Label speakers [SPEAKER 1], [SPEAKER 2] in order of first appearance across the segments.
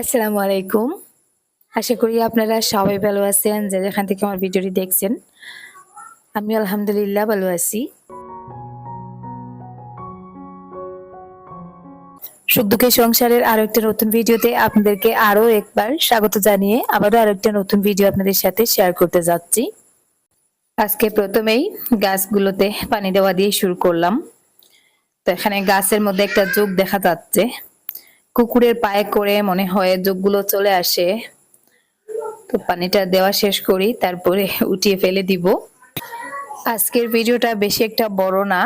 [SPEAKER 1] আসসালামু আলাইকুম। আশা করি আপনারা সবাই ভালো আছেন, যে যেখান থেকে আমার ভিডিওটি দেখছেন। আমি আলহামদুলিল্লাহ ভালো আছি। সুখ সংসারের আরও একটা নতুন ভিডিওতে আপনাদেরকে আরও একবার স্বাগত জানিয়ে আবারও আরও একটা নতুন ভিডিও আপনাদের সাথে শেয়ার করতে যাচ্ছি। আজকে প্রথমেই গাছগুলোতে পানি দেওয়া দিয়ে শুরু করলাম। তো এখানে গাছের মধ্যে একটা যোগ দেখা যাচ্ছে। কুকুরের পায়ে করে মনে হয় যোগগুলো চলে আসে। তো পানিটা দেওয়া শেষ করি, তারপরে উঠিয়ে ফেলে দিব। আজকের ভিডিওটা বেশি একটা বড় না,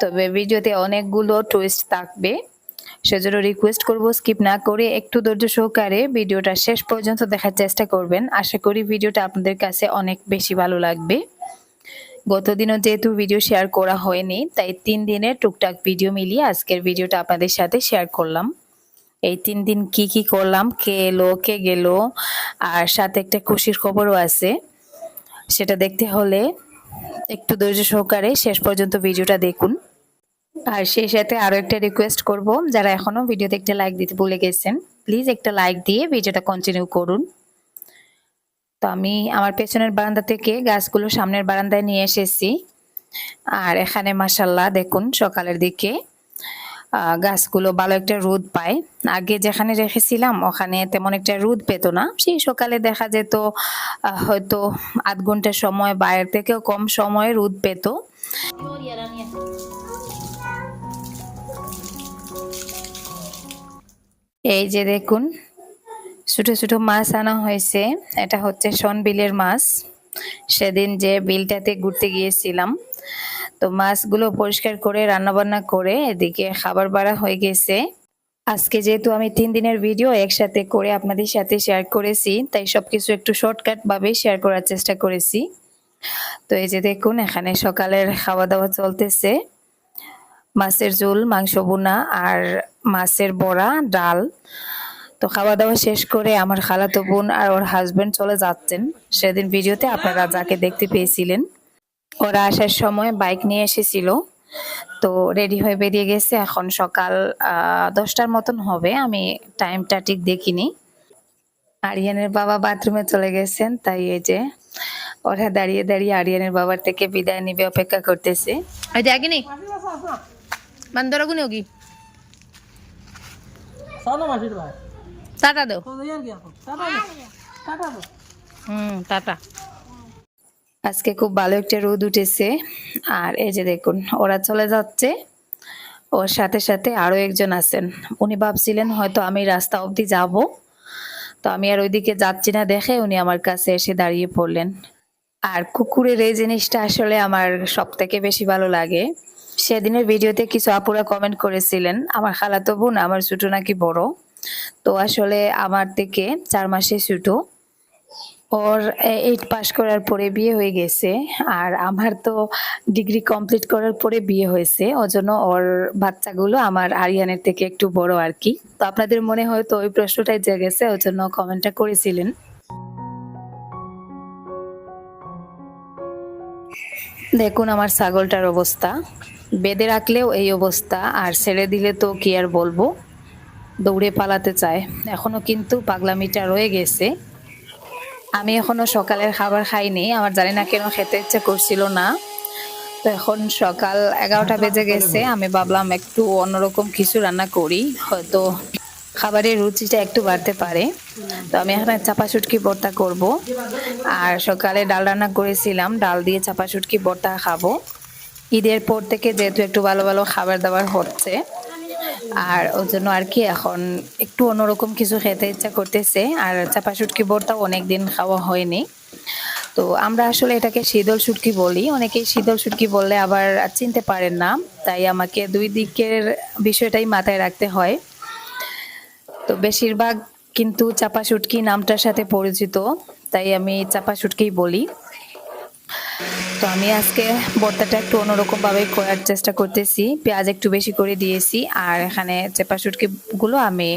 [SPEAKER 1] তবে ভিডিওতে অনেকগুলো টুইস্ট থাকবে। সেজন্য রিকোয়েস্ট করব স্কিপ না করে একটু ধৈর্য সহকারে ভিডিওটা শেষ পর্যন্ত দেখার চেষ্টা করবেন। আশা করি ভিডিওটা আপনাদের কাছে অনেক বেশি ভালো লাগবে। গতদিনও যেহেতু ভিডিও শেয়ার করা হয়নি, তাই তিন দিনের টুকটাক ভিডিও মিলিয়ে আজকের ভিডিওটা আপনাদের সাথে শেয়ার করলাম। এই তিন দিন কি কি করলাম কে এলো কে গেল, আর সাথে একটা খুশির খবরও আছে। সেটা দেখতে হলে একটু ধৈর্য সহকারে শেষ পর্যন্ত ভিডিওটা দেখুন। আর সেই সাথে আরও একটা রিকোয়েস্ট করব, যারা এখনও ভিডিওতে একটা লাইক দিতে ভুলে গেছেন প্লিজ একটা লাইক দিয়ে ভিডিওটা কন্টিনিউ করুন। তো আমি আমার পেছনের বারান্দা থেকে গাছগুলো সামনের বারান্দায় নিয়ে এসেছি। আর এখানে মাসাল্লাহ দেখুন সকালের দিকে গাছগুলো ভালো একটা রোদ পায়। আগে যেখানে রেখেছিলাম, ওখানে তেমন একটা রোদ পেত না। সেই সকালে দেখা যেত হয়তো আধ ঘণ্টা সময় বাইরের থেকেও কম সময় রোদ পেত। এই যে দেখুন, ছোট ছোট মাছ আনা হয়েছে। এটা হচ্ছে সন বিলের মাছ। সেদিন যে বিলটাতে ঘুরতে গিয়েছিলাম তো মাছগুলো পরিষ্কার করে, রান্নাবান্না করে এদিকে খাবার বাড়া হয়ে গেছে। আজকে যেহেতু আমি তিন দিনের ভিডিও একসাথে করে আপনাদের সাথে শেয়ার করেছি, তাই সবকিছু একটু শর্টকাট ভাবে শেয়ার করার চেষ্টা করেছি। তো এই যে দেখুন, এখানে সকালের খাওয়া দাওয়া চলতেছে। মাছের ঝোল, মাংস বোনা আর মাছের বড়া, ডাল। তো খাওয়া দাওয়া শেষ করে আমার খালাতো বোন আর ওর হাজবেন্ড চলে যাচ্ছেন। সেদিন ভিডিওতে আপনারা যাকে দেখতে পেয়েছিলেন। ওরা আসার সময় বাইক নিয়ে এসেছিল। তো রেডি হয়ে বেরিয়ে গেছে। এখন সকাল দশটার মতন হবে। আমি টাইমটা ঠিক দেখিনি। আরিয়ানের বাবা বাথরুমে চলে গেছেন তাই এই যে ওরা দাঁড়িয়ে দাঁড়িয়ে আরিয়ানের বাবার থেকে বিদায় নিবে অপেক্ষা করতেছে।
[SPEAKER 2] দেখেনি বান্দরগুনি ওগি। টাটা দাও। হুম টাটা।
[SPEAKER 1] আজকে খুব ভালো একটা রোদ উঠেছে। আর এই যে দেখুন, ওরা চলে যাচ্ছে। ওর সাথে সাথে আরও একজন আছেন। উনি ভাবছিলেন, হয়তো আমি রাস্তা অবধি যাব। তো আমি আর ওইদিকে যাচ্ছি না দেখে উনি আমার কাছে এসে দাঁড়িয়ে পড়লেন। আর কুকুরের এই জিনিসটা আসলে আমার সব থেকে বেশি ভালো লাগে। সেদিনের ভিডিওতে কিছু আপুরা কমেন্ট করেছিলেন, আমার খালাতো বোন আমার ছোট নাকি বড়? তো আসলে আমার থেকে চার মাসে ছোটো। ওর এইট পাস করার পরে বিয়ে হয়ে গেছে। আর আমার তো ডিগ্রি কমপ্লিট করার পরে বিয়ে হয়েছে। ওজন্য ওর বাচ্চাগুলো আমার আরিয়ানের থেকে একটু বড় আর কি। তো আপনাদের মনে হয়তো ওই প্রশ্নটাই জেগেছে ওই জন্য কমেন্টটা করেছিলেন। দেখুন আমার ছাগলটার অবস্থা। বেঁধে রাখলেও এই অবস্থা, আর ছেড়ে দিলে তো কি আর বলব? দৌড়ে পালাতে চায়। এখনও কিন্তু পাগলামিটা রয়ে গেছে। আমি এখনও সকালের খাবার খাইনি আমার জানি না কেন খেতে ইচ্ছে করছিল না। তো এখন সকাল এগারোটা বেজে গেছে আমি ভাবলাম একটু অন্যরকম কিছু রান্না করি হয়তো খাবারের রুচিটা একটু বাড়তে পারে। তো আমি এখানে চাপা শুটকি ভর্তা করব আর সকালে ডাল রান্না করেছিলাম ডাল দিয়ে চাপা শুটকি ভর্তা খাব। ঈদের পর থেকে যেহেতু একটু ভালো ভালো খাবার দাবার হচ্ছে আর ওর জন্য আর কি এখন একটু অন্যরকম কিছু খেতে ইচ্ছা করতেছে। আর চাপা শুটকি ভর্তাও অনেকদিন খাওয়া হয়নি। তো আমরা আসলে এটাকে শীতল শুটকি বলি। অনেকেই শীতল শুটকি বললে আবার চিনতে পারেন না। তাই আমাকে দুই দিকের বিষয়টাই মাথায় রাখতে হয়। তো বেশিরভাগ কিন্তু চাপা শুটকি নামটার সাথে পরিচিত। তাই আমি চাপা শুটকিই বলি। তো আমি আজকে ভর্তাটা একটু অন্যরকম ভাবে করার চেষ্টা করতেছি। পেঁয়াজ একটু বেশি করে দিয়েছি আর এখানে চেপা গুলো আমি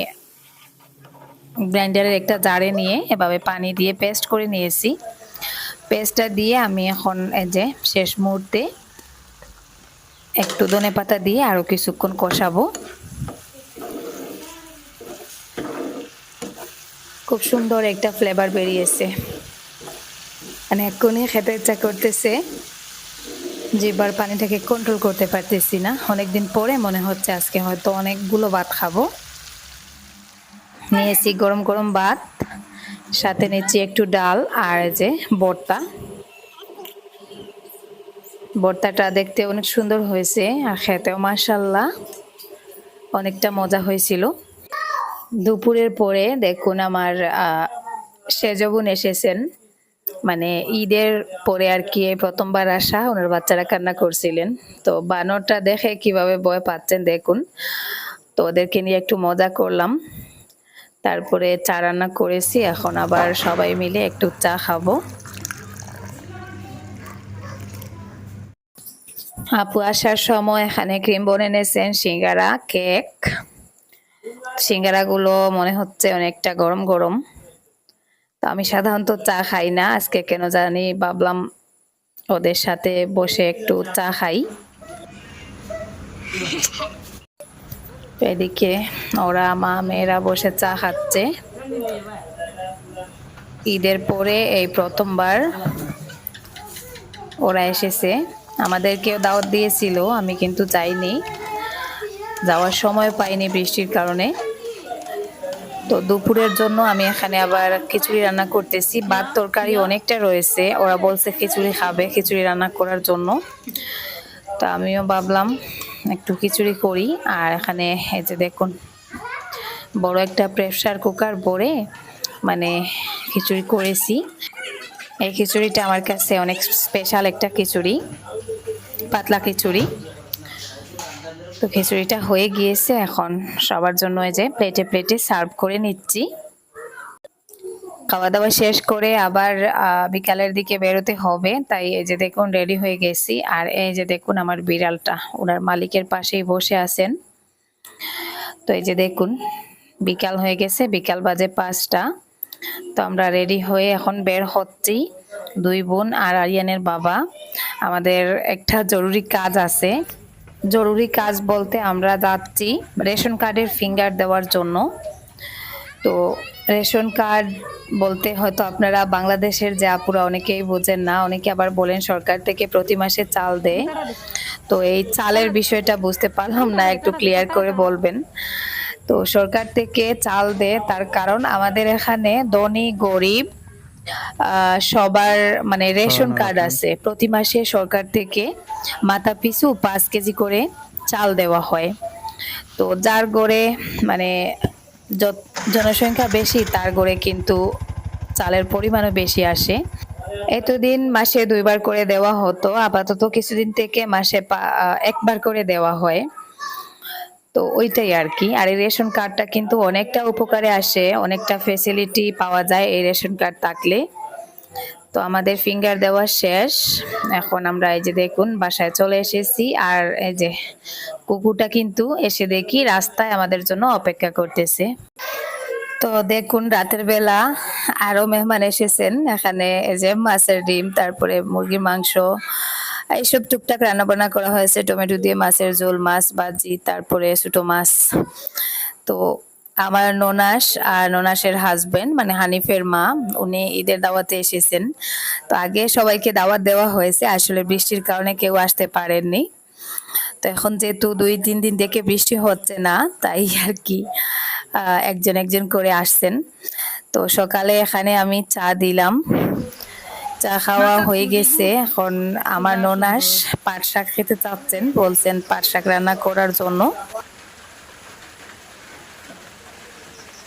[SPEAKER 1] গ্রাইন্ডারের একটা জারে নিয়ে এভাবে পানি দিয়ে পেস্ট করে নিয়েছি। পেস্টটা দিয়ে আমি এখন যে শেষ মুহূর্তে একটু ধনে পাতা দিয়ে আরও কিছুক্ষণ কষাবো। খুব সুন্দর একটা ফ্লেভার বেরিয়েছে। মানে এক্ষুনি খেতে ইচ্ছা করতেছে। জিবার পানিটাকে কন্ট্রোল করতে পারতেছি না। অনেকদিন পরে মনে হচ্ছে আজকে হয়তো অনেকগুলো ভাত খাব। নিয়েছি গরম গরম ভাত, সাথে নিচ্ছি একটু ডাল আর যে বর্তা বর্তাটা দেখতে অনেক সুন্দর হয়েছে আর খেতেও মাসাল্লাহ অনেকটা মজা হয়েছিল। দুপুরের পরে দেখুন আমার সেজবন এসেছেন। মানে ঈদের পরে আর কি প্রথমবার আসা, ওনার বাচ্চারা কান্না করছিলেন। তো বানরটা দেখে কীভাবে ভয় পাচ্ছেন দেখুন। তো ওদেরকে নিয়ে একটু মজা করলাম। তারপরে চা রান্না করেছি, এখন আবার সবাই মিলে একটু চা খাব। আপু আসার সময় এখানে ক্রিম বন এনেছেন, সিঙ্গারা, কেক। সিঙ্গারাগুলো মনে হচ্ছে অনেকটা গরম গরম। তো আমি সাধারণত চা খাই না। আজকে কেন জানি ভাবলাম ওদের সাথে বসে একটু চা খাই। এদিকে ওরা মা, মেয়েরা বসে চা খাচ্ছে। ঈদের পরে এই প্রথমবার ওরা এসেছে। আমাদেরকেও দাওয়াত দিয়েছিল, আমি কিন্তু যাইনি। যাওয়ার সময় পাইনি বৃষ্টির কারণে। তো দুপুরের জন্য আমি এখানে আবার খিচুড়ি রান্না করতেছি। ভাত, তরকারি অনেকটা রয়েছে। ওরা বলছে খিচুড়ি খাবে, খিচুড়ি রান্না করার জন্য। তো আমিও ভাবলাম একটু খিচুড়ি করি। আর এখানে এই যে দেখুন, বড় একটা প্রেসার কুকার ভরে মানে খিচুড়ি করেছি। এই খিচুড়িটা আমার কাছে অনেক স্পেশাল একটা খিচুড়ি, পাতলা খিচুড়ি। তো খিচুড়িটা হয়ে গিয়েছে এখন। সবার জন্য এই যে প্লেটে প্লেটে সার্ভ করে নিচ্ছি। খাওয়া দাওয়া শেষ করে আবার বিকালের দিকে বেরোতে হবে। তাই এই যে দেখুন রেডি হয়ে গেছি। আর এই যে দেখুন আমার বিড়ালটা ওনার মালিকের পাশেই বসে আছেন। তো এই যে দেখুন, বিকাল হয়ে গেছে, বিকাল বাজে পাঁচটা। তো আমরা রেডি হয়ে এখন বের হচ্ছি। দুই বোন আর আরিয়ানের বাবা। আমাদের একটা জরুরি কাজ আছে। জরুরি কাজ বলতে আমরা যাচ্ছি রেশন কার্ডের ফিঙ্গার দেওয়ার জন্য। তো রেশন কার্ড বলতে হয়তো আপনারা বাংলাদেশের যে আপুরা অনেকেই বোঝেন না, অনেকে আবার বলেন সরকার থেকে প্রতি মাসে চাল দেয়। তো এই চালের বিষয়টা বুঝতে পারলাম না, একটু ক্লিয়ার করে বলবেন। তো সরকার থেকে চাল দেয়, তার কারণ আমাদের এখানে ধনী, গরিব সবার মানে রেশন কার্ড আছে। প্রতি মাসে সরকার থেকে মাথা পিছু পাঁচ কেজি করে চাল দেওয়া হয়। তো যার গড়ে মানে জনসংখ্যা বেশি তার গড়ে কিন্তু চালের পরিমাণও বেশি আসে। এতদিন মাসে দুইবার করে দেওয়া হতো। আপাতত কিছুদিন থেকে মাসে একবার করে দেওয়া হয়। তো ওইটাই আর কি আর এই রেশন কার্ডটা কিন্তু অনেকটা উপকারে আসে, অনেকটা ফেসিলিটি পাওয়া যায় এই রেশন কার্ড থাকলে। তো আমাদের ফিঙ্গার দেওয়া শেষ। এখন আমরা এই যে দেখুন, বাসায় চলে এসেছি। আর এই যে কুকুরটা কিন্তু এসে দেখি রাস্তায় আমাদের জন্য অপেক্ষা করতেছে। তো দেখুন, রাতের বেলা আরও মেহমান এসেছেন। এখানে এই যে মাছের ডিম, তারপরে মুরগির মাংস এইসব টুকটাক রান্না বান্না করা হয়েছে। টমেটো দিয়ে মাছের ঝোল, মাছ ভাজি, তারপরে ছোটো মাছ। তো আমার ননাস আর ননাসের হাজবেন্ড মানে হানিফের মা, উনি ঈদের দাওয়াতে এসেছেন। তো আগে সবাইকে দাওয়াত দেওয়া হয়েছে। আসলে বৃষ্টির কারণে কেউ আসতে পারেননি। তো এখন যেহেতু দুই, তিন দিন থেকে বৃষ্টি হচ্ছে না, তাই আর কি একজন একজন করে আসছেন। তো সকালে এখানে আমি চা দিলাম। চা খাওয়া হয়ে গেছে। এখন আমার ননাস পাট শাক খেতে চাচ্ছেন, বলছেন পাট শাক রান্না করার জন্য।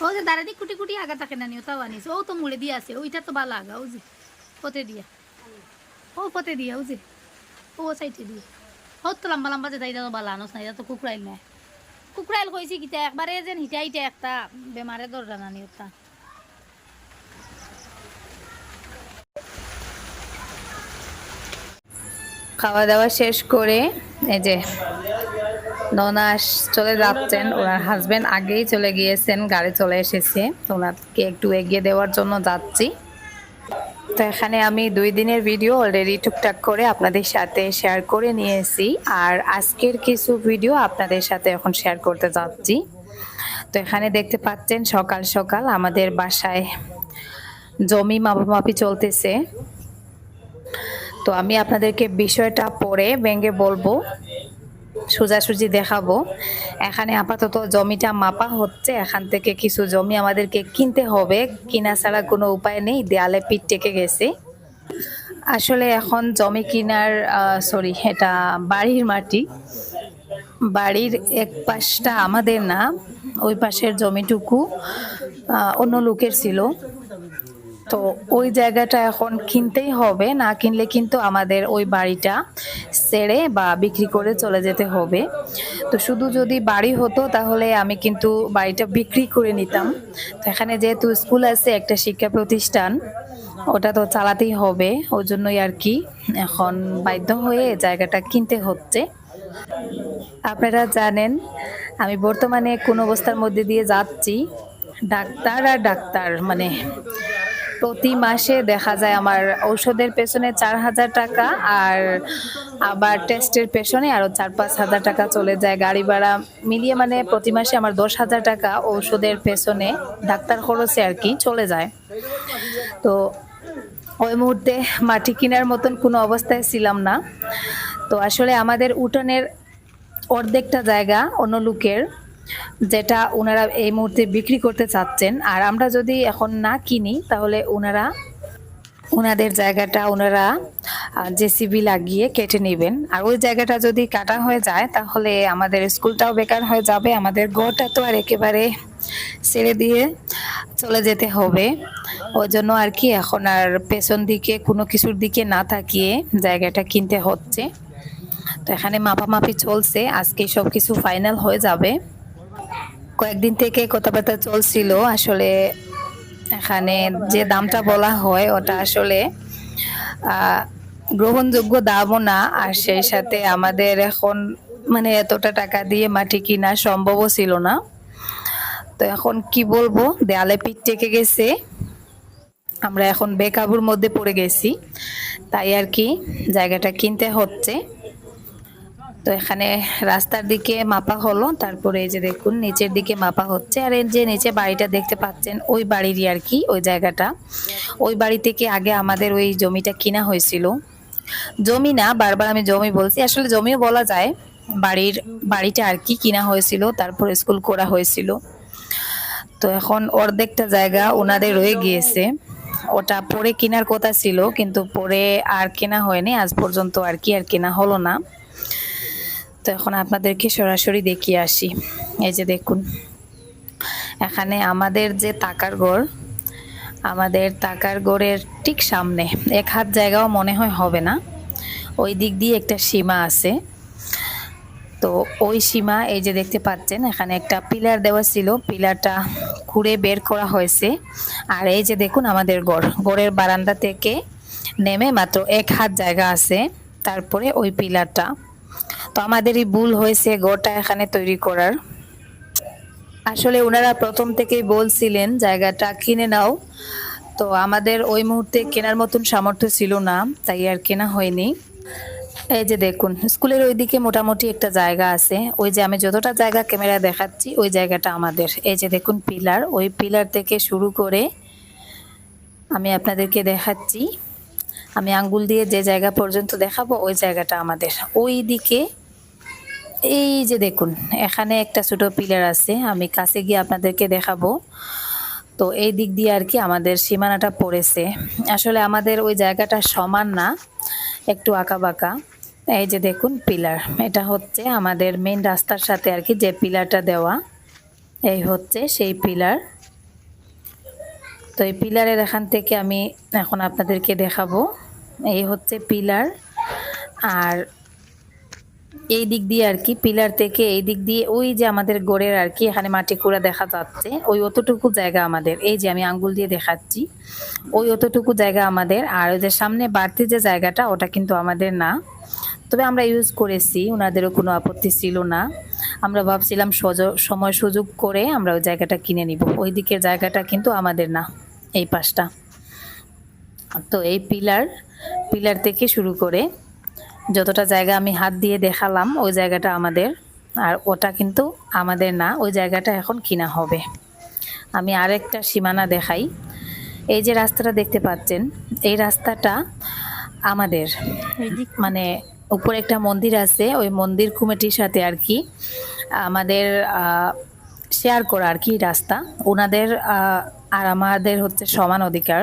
[SPEAKER 3] ও যে দাঁড়ানি কুটি কুটি আগা থাকে না নিও আনিস। ও তো মুড়ে দিয়ে আছে, ওইটা তো ভালো আগা যে। পতে দিয়া। ও পতে দিয়া, ও যে। ও সাইডে দিয়ে। ও তো লম্বা লম্বা যে তাইটা তো ভালো আনস না, এটা তো কুকুরাইল না কুকুরাইল কইছি কিতা একবারে যেন হিটা হিটা একটা বেমারে দরজা না নিওতা
[SPEAKER 1] খাওয়া দাওয়া শেষ করে এই যে ননাস চলে যাচ্ছেন। ওনার হাজবেন্ড আগেই চলে গিয়েছেন, গাড়ি চলে এসেছে। ওনাকে একটু এগিয়ে দেওয়ার জন্য যাচ্ছি। তো এখানে আমি দুই দিনের ভিডিও অলরেডি টুকটাক করে আপনাদের সাথে শেয়ার করে নিয়েছি। আর আজকের কিছু ভিডিও আপনাদের সাথে এখন শেয়ার করতে যাচ্ছি। তো এখানে দেখতে পাচ্ছেন, সকাল সকাল আমাদের বাসায় জমি মাপামাপি চলতেছে। তো আমি আপনাদেরকে বিষয়টা পরে ব্যাঙ্গে বলব, সোজাসুজি দেখাবো। এখানে আপাতত জমিটা মাপা হচ্ছে, এখান থেকে কিছু জমি আমাদেরকে কিনতে হবে, কিনা ছাড়া কোনো উপায় নেই, দেয়ালে পিঠ টেকে গেছে। আসলে এখন জমি কিনার সরি এটা বাড়ির মাটি। বাড়ির এক পাশটা আমাদের না, ওই পাশের জমিটুকু অন্য লোকের ছিল। তো ওই জায়গাটা এখন কিনতেই হবে, না কিনলে কিন্তু আমাদের ওই বাড়িটা ছেড়ে বা বিক্রি করে চলে যেতে হবে। তো শুধু যদি বাড়ি হতো তাহলে আমি কিন্তু বাড়িটা বিক্রি করে নিতাম। তো এখানে যেহেতু স্কুল আছে, একটা শিক্ষা প্রতিষ্ঠান, ওটা তো চালাতেই হবে, ওই জন্যই আর কি এখন বাধ্য হয়ে জায়গাটা কিনতে হচ্ছে। আপনারা জানেন, আমি বর্তমানে কোন অবস্থার মধ্যে দিয়ে যাচ্ছি। ডাক্তার আর ডাক্তার মানে প্রতি মাসে দেখা যায় আমার ঔষধের পেছনে চার হাজার টাকা আর আবার টেস্টের পেছনে আরও চার, পাঁচ হাজার টাকা চলে যায় গাড়ি ভাড়া মিলিয়ে মানে প্রতি মাসে আমার দশ হাজার টাকা ঔষধের পেছনে ডাক্তার খরচে আর কি চলে যায়। তো ওই মুহূর্তে মাটি কেনার মতন কোনো অবস্থায় ছিলাম না। তো আসলে আমাদের উঠোনের অর্ধেকটা জায়গা অন্য লোকের যেটা ওনারা এই মুহূর্তে বিক্রি করতে চাচ্ছেন। আর আমরা যদি এখন না কিনি, তাহলে ওনারা, ওনাদের জায়গাটা ওনারা জেসিবি লাগিয়ে কেটে নেবেন। আর ওই জায়গাটা যদি কাটা হয়ে যায়, তাহলে আমাদের স্কুলটাও বেকার হয়ে যাবে। আমাদের ঘরটা তো আর একেবারে ছেড়ে দিয়ে চলে যেতে হবে। ওই জন্য আর কি এখন আর পেছন দিকে কোনো কিছুর দিকে না তাকিয়ে জায়গাটা কিনতে হচ্ছে। তো এখানে মাপামাপি চলছে। আজকে সব কিছু ফাইনাল হয়ে যাবে। কয়েকদিন থেকে কথাবার্তা চলছিল, আসলে এখানে যে দামটা বলা হয় ওটা আসলে গ্রহণযোগ্য দামও না, আর সেই সাথে আমাদের এখন মানে এতটা টাকা দিয়ে মাটি কিনা সম্ভবও ছিল না। তো এখন কি বলব, দেয়ালে পিঠ টেকে গেছে, আমরা এখন বেকাবুর মধ্যে পড়ে গেছি, তাই আর কি জায়গাটা কিনতে হচ্ছে। তো এখানে রাস্তার দিকে মাপা হলো, তারপরে এই যে দেখুন, নিচের দিকে মাপা হচ্ছে। আর এই যে নিচে বাড়িটা দেখতে পাচ্ছেন, ওই বাড়িরই আর কি, ওই জায়গাটা। ওই বাড়ি থেকে আগে আমাদের ওই জমিটা কিনা হয়েছিল। জমি না, বারবার আমি জমি বলছি। আসলে জমিও বলা যায়, বাড়ির, বাড়িটা আর কি কিনা হয়েছিল, তারপর স্কুল করা হয়েছিল। তো এখন অর্ধেকটা জায়গা ওনাদের রয়ে গিয়েছে। ওটা পরে কেনার কথা ছিল, কিন্তু পরে আর কেনা হয়নি। আজ পর্যন্ত আর কি আর কেনা হলো না। তো এখন আপনাদেরকে সরাসরি দেখিয়ে আসি। এই যে দেখুন। এখানে আমাদের যে তাকার গড়, আমাদের তাকার গড়ের ঠিক সামনে, এক হাত জায়গাও মনে হয় হবে না। ওই দিক দিয়ে একটা সীমা আছে। তো ওই সীমা, এই যে দেখতে পাচ্ছেন, এখানে একটা পিলার দেওয়া ছিল। পিলারটা খুঁড়ে বের করা হয়েছে। আর এই যে দেখুন আমাদের গড়, গড়ের বারান্দা থেকে নেমে মাত্র এক হাত জায়গা আছে। তারপরে ওই পিলারটা। তো আমাদেরই ভুল হয়েছে গড়টা এখানে তৈরি করার। আসলে ওনারা প্রথম থেকেই বলছিলেন, জায়গাটা কিনে নাও। তো আমাদের ওই মুহূর্তে কেনার মতন সামর্থ্য ছিল না, তাই আর কেনা হয়নি। এই যে দেখুন, স্কুলের ওইদিকে মোটামুটি একটা জায়গা আছে। ওই যে আমি যতটা জায়গা ক্যামেরা দেখাচ্ছি, ওই জায়গাটা আমাদের। এই যে দেখুন পিলার, ওই পিলার থেকে শুরু করে আমি আপনাদেরকে দেখাচ্ছি। আমি আঙ্গুল দিয়ে যে জায়গা পর্যন্ত দেখাবো, ওই জায়গাটা আমাদের। ওই দিকে এই যে দেখুন, এখানে একটা ছোট পিলার আছে, আমি কাছে গিয়ে আপনাদেরকে দেখাবো। তো এই দিক দিয়ে আর কি আমাদের সীমানাটা পড়েছে। আসলে আমাদের ওই জায়গাটা সমান না, একটু আঁকা বাঁকা এই যে দেখুন পিলার এটা হচ্ছে আমাদের মেন রাস্তার সাথে আর কি যে পিলারটা দেওয়া, এই হচ্ছে সেই পিলার তো এই পিলারের এখান থেকে আমি এখন আপনাদেরকে দেখাবো। এই হচ্ছে পিলার আর এই দিক দিয়ে আর কি, পিলার থেকে এই দিক দিয়ে, ওই যে আমাদের গোড়ের আর কি, এখানে মাটি কুড়া দেখা যাচ্ছে, ওই অতটুকু জায়গা আমাদের, এই যে আমি আঙ্গুল দিয়ে দেখাচ্ছি, ওই অতটুকু জায়গা আমাদের, আর ওই যে সামনে বাড়তি যে জায়গাটা, ওটা কিন্তু আমাদের না। তবে আমরা ইউজ করেছি ওনাদেরও কোনো আপত্তি ছিল না। আমরা ভাবছিলাম সময় সুযোগ করে আমরা ওই জায়গাটা কিনে নিব। ওই দিকের জায়গাটা কিন্তু আমাদের না, এই পাশটা। তো এই পিলার পিলার থেকে শুরু করে যতটা জায়গা আমি হাত দিয়ে দেখালাম ওই জায়গাটা আমাদের। আর ওটা কিন্তু আমাদের না ওই জায়গাটা এখন কিনা হবে। আমি আরেকটা সীমানা দেখাই। এই যে রাস্তাটা দেখতে পাচ্ছেন এই রাস্তাটা আমাদের। মানে উপরে একটা মন্দির আছে ওই মন্দির কমিটির সাথে আর কি আমাদের শেয়ার করা আর কি রাস্তা। ওনাদের আর আমাদের হচ্ছে সমান অধিকার।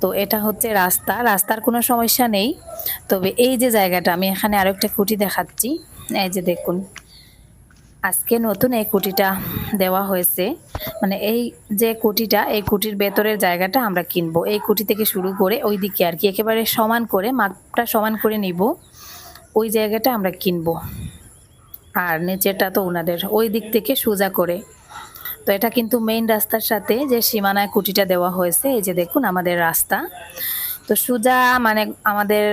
[SPEAKER 1] তো এটা হচ্ছে রাস্তা। রাস্তার কোনো সমস্যা নেই। তবে এই যে জায়গাটা, আমি এখানে আরও একটা কুটি দেখাচ্ছি। এই যে দেখুন, আজকে নতুন এই কুটিটা দেওয়া হয়েছে। মানে এই যে কুটিটা এই কুটির ভেতরের জায়গাটা আমরা কিনবো। এই কুটি থেকে শুরু করে ওই দিকে আর কি, একেবারে সমান করে, মাপটা সমান করে নিব। ওই জায়গাটা আমরা কিনবো। আর নিচেরটা তো ওনাদের, ওই দিক থেকে সোজা করে। তো এটা কিন্তু মেইন রাস্তার সাথে যে সীমানায় কুটিটা দেওয়া হয়েছে, এই যে দেখুন আমাদের রাস্তা। তো সুজা মানে আমাদের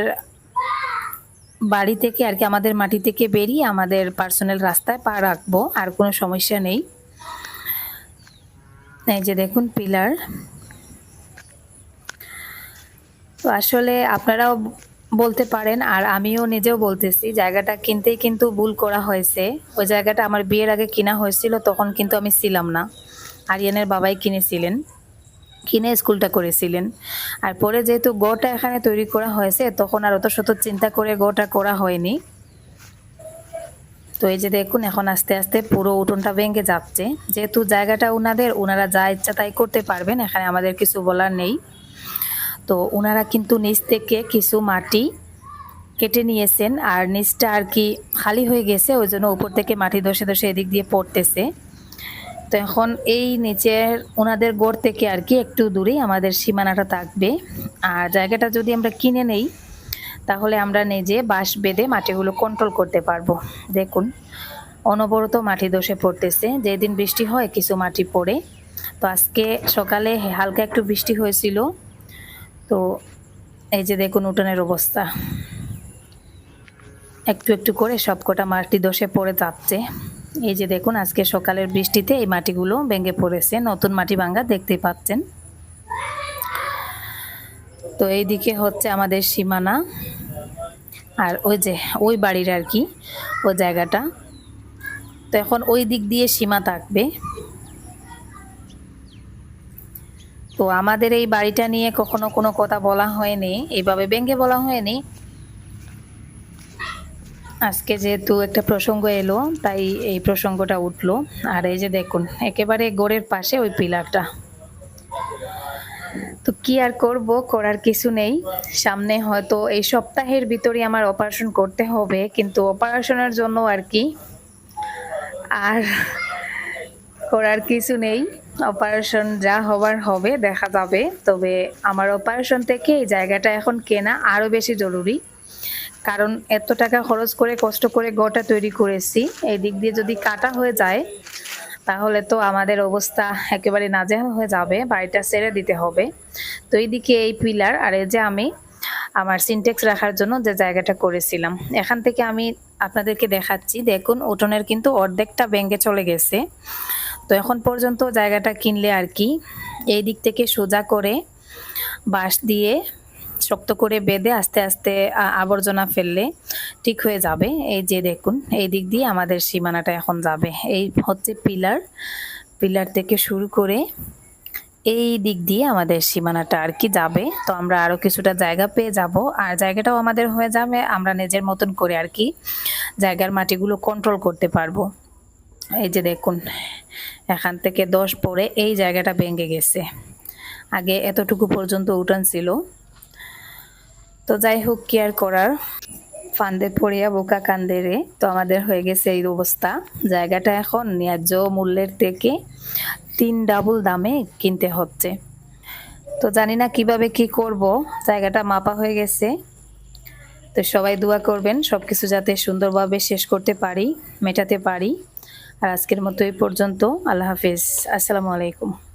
[SPEAKER 1] বাড়ি থেকে আর কি আমাদের মাটি থেকে বেরিয়ে আমাদের পার্সোনাল রাস্তায় পা রাখব, আর কোনো সমস্যা নেই। এই যে দেখুন পিলার তো আসলে আপনারাও বলতে পারেন, আর আমিও নিজেও বলতেছি, জায়গাটা কিনতেই কিন্তু ভুল করা হয়েছে। ওই জায়গাটা আমার বিয়ের আগে কিনা হয়েছিল, তখন কিন্তু আমি ছিলাম না। আরিয়ানের বাবাই কিনেছিলেন, কিনে স্কুলটা করেছিলেন। আর পরে যেহেতু গোটা এখানে তৈরি করা হয়েছে, তখন আর অত শত চিন্তা করে গোটা করা হয়নি। তো এই যে দেখুন, এখন আস্তে আস্তে পুরো উঠোনটা ভেঙে যাচ্ছে। যেহেতু জায়গাটা ওনাদের ওনারা যা ইচ্ছা তাই করতে পারবেন, এখানে আমাদের কিছু বলার নেই। তো ওনারা কিন্তু নিচ থেকে কিছু মাটি কেটে নিয়েছেন আর নিচটা আর কি খালি হয়ে গেছে, ওই জন্য উপর থেকে মাটি দশে দশে এদিক দিয়ে পড়তেছে। তো এখন এই নিচের ওনাদের গড় থেকে আর কি একটু দূরেই আমাদের সীমানাটা থাকবে। আর জায়গাটা যদি আমরা কিনে নেই, তাহলে আমরা নিজে বাঁশ বেঁধে মাটিগুলো কন্ট্রোল করতে পারব। দেখুন, অনবরত মাটি দোষে পড়তেছে। যেদিন বৃষ্টি হয়, কিছু মাটি পড়ে। তো আজকে সকালে হালকা একটু বৃষ্টি হয়েছিল। তো এই যে দেখুন উঠোনের অবস্থা। একটু একটু করে সবকটা মাটি দোষে পড়ে যাচ্ছে। এই যে দেখুন, আজকে সকালের বৃষ্টিতে এই মাটিগুলো ভেঙে পড়েছে। নতুন মাটি ভাঙ্গা দেখতে পাচ্ছেন। তো এইদিকে হচ্ছে আমাদের সীমানা। আর ওই যে, ওই বাড়ির আর কি, ওই জায়গাটা। তো এখন ওই দিক দিয়ে সীমা থাকবে। তো আমাদের এই বাড়িটা নিয়ে কখনো কোনো কথা বলা হয়নি এইভাবে ব্যঙ্গে বলা হয়নি। আজকে যেহেতু একটা প্রসঙ্গ এলো, তাই এই প্রসঙ্গটা উঠল। আর এই যে দেখুন, একেবারে গোড়ের পাশে ওই পিলারটা। তো কি আর করব, করার কিছু নেই। সামনে হয়তো এই সপ্তাহের ভিতরে আমার অপারেশন করতে হবে, কিন্তু অপারেশনের জন্য আর কি। আর করার কিছু নেই। অপারেশন যা হবার হবে, দেখা যাবে। তবে আমার অপারেশন থেকে এই জায়গাটা এখন কেনা আরও বেশি জরুরি। কারণ এত টাকা খরচ করে, কষ্ট করে গোটা তৈরি করেছি। এই দিক দিয়ে যদি কাটা হয়ে যায়, তাহলে তো আমাদের অবস্থা একেবারে নাজেহাল হয়ে যাবে, বাড়িটা ছেড়ে দিতে হবে। তো এইদিকে এই পিলার, আর এই যে আমি আমার সিনটেক্স রাখার জন্য যে জায়গাটা করেছিলাম। এখান থেকে আমি আপনাদেরকে দেখাচ্ছি। দেখুন, উঠোনের কিন্তু অর্ধেকটা ব্যাঙ্গে চলে গেছে। তো এখন পর্যন্ত জায়গাটা কিনলে আর কি, এই দিক থেকে সোজা করে বাঁশ দিয়ে শক্ত করে বেঁধে আস্তে আস্তে আবর্জনা ফেললে ঠিক হয়ে যাবে। এই যে দেখুন, এই দিক দিয়ে আমাদের সীমানাটা এখন যাবে। এই হচ্ছে পিলার পিলার থেকে শুরু করে এই দিক দিয়ে আমাদের সীমানাটা আর কি যাবে। তো আমরা আরও কিছুটা জায়গা পেয়ে যাব। আর জায়গাটাও আমাদের হয়ে যাবে, আমরা নিজের মতন করে আর কি জায়গার মাটিগুলো কন্ট্রোল করতে পারব। এই যে দেখুন এখান থেকে দশ পরে এই জায়গাটা ভেঙে গেছে। আগে এতটুকু পর্যন্ত উঠান ছিল। তো যাই হোক, কি আর করার? ফান্দে পড়িয়া বোকা কান্দে রে তো আমাদের হয়ে গেছে এই অবস্থা। জায়গাটা এখন ন্যায্য মূল্যের থেকে তিন ডাবল দামে কিনতে হচ্ছে। তো জানি না কীভাবে কি করব, জায়গাটা মাপা হয়ে গেছে। তো সবাই দোয়া করবেন সব কিছু যাতে সুন্দরভাবে শেষ করতে পারি, মেটাতে পারি। আর আজকের মতো এই পর্যন্ত। আল্লাহ হাফিজ। আসসালামু আলাইকুম।